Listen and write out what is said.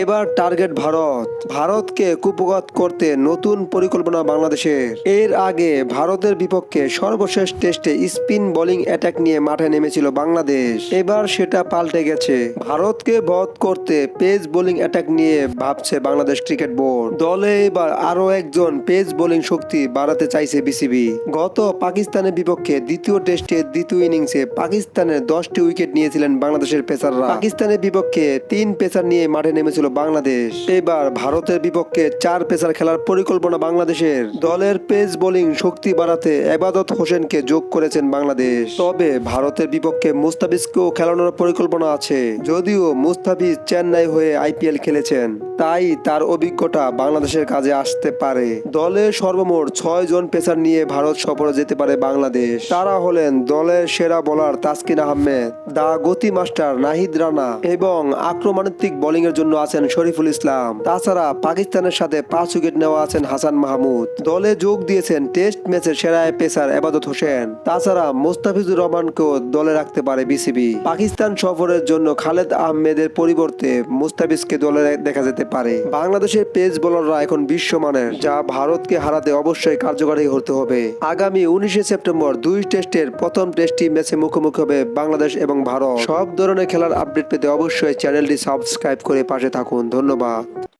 এবার টার্গেট ভারত। ভারতকে কুপঘাত করতে নতুন পরিকল্পনা বাংলাদেশের। এর আগে ভারতের বিপক্ষে সর্বশেষ টেস্টে স্পিন বোলিং অ্যাটাক নিয়ে মাঠে নেমেছিল বাংলাদেশ। এবার সেটা পাল্টে গেছে। ভারতকে বধ করতে পেস বোলিং অ্যাটাক নিয়ে ভাবছে বাংলাদেশ ক্রিকেট বোর্ড দলে এবার আরও একজন পেস বোলিং শক্তি বাড়াতে চাইছে বিসিবি গত পাকিস্তানের বিপক্ষে দ্বিতীয় টেস্টে দ্বিতীয় ইনিংসে পাকিস্তানের দশটি উইকেট নিয়েছিলেন বাংলাদেশের পেসাররা। পাকিস্তানের বিপক্ষে তিন পেসার নিয়ে মাঠে নেমেছিল বাংলাদেশ। এবার ভারতের বিপক্ষে চার পেসার খেলার পরিকল্পনা বাংলাদেশের। দলের পেস বোলিং শক্তি বাড়াতে এবাদত হোসেনকে যোগ করেছেন বাংলাদেশ। তবে ভারতের বিপক্ষে মুস্তাফিজকেও খেলানোর পরিকল্পনা আছে। যদিও মুস্তাফিজ চেন্নাই হয়ে আইপিএল খেলেছেন, তাই তার অভিজ্ঞতা বাংলাদেশের কাজে আসতে পারে। দলের সর্বমোট ছয় জন পেসার নিয়ে ভারত সফরে যেতে পারে বাংলাদেশ। তারা হলেন দলের সেরা বোলার তাসকিন আহমেদ, দা গতি মাস্টার নাহিদ রানা এবং আক্রমণাত্মক বোলিং এর জন্য আছেন শরীফুল ইসলাম। তাছাড়া পাকিস্তানের সাথে পাঁচ উইকেট নেওয়া আছেন হাসান মাহমুদ। দলে যোগ দিয়েছেন টেস্ট ম্যাচের সেরা পেসার এবাদত হোসেন। তাছাড়া মোস্তাফিজুর রহমানকেও দলে রাখতে পারে বিসিবি। পাকিস্তান সফরের জন্য খালেদ আহমেদের পরিবর্তে মুস্তাফিজকে দলে দেখা যেতে পারে। বাংলাদেশের পেস বোলাররা এখন বিশ্বমানের, যা ভারতকে হারাতে অবশ্যই কার্যকরী হতে হবে। আগামী উনিশে সেপ্টেম্বর দুই টেস্টের প্রথম টেস্টটি ম্যাচে মুখোমুখি হবে বাংলাদেশ এবং ভারত। সব ধরনের খেলার আপডেট পেতে অবশ্যই চ্যানেলটি সাবস্ক্রাইব করে পাশে থাকুন ধন্যবাদ।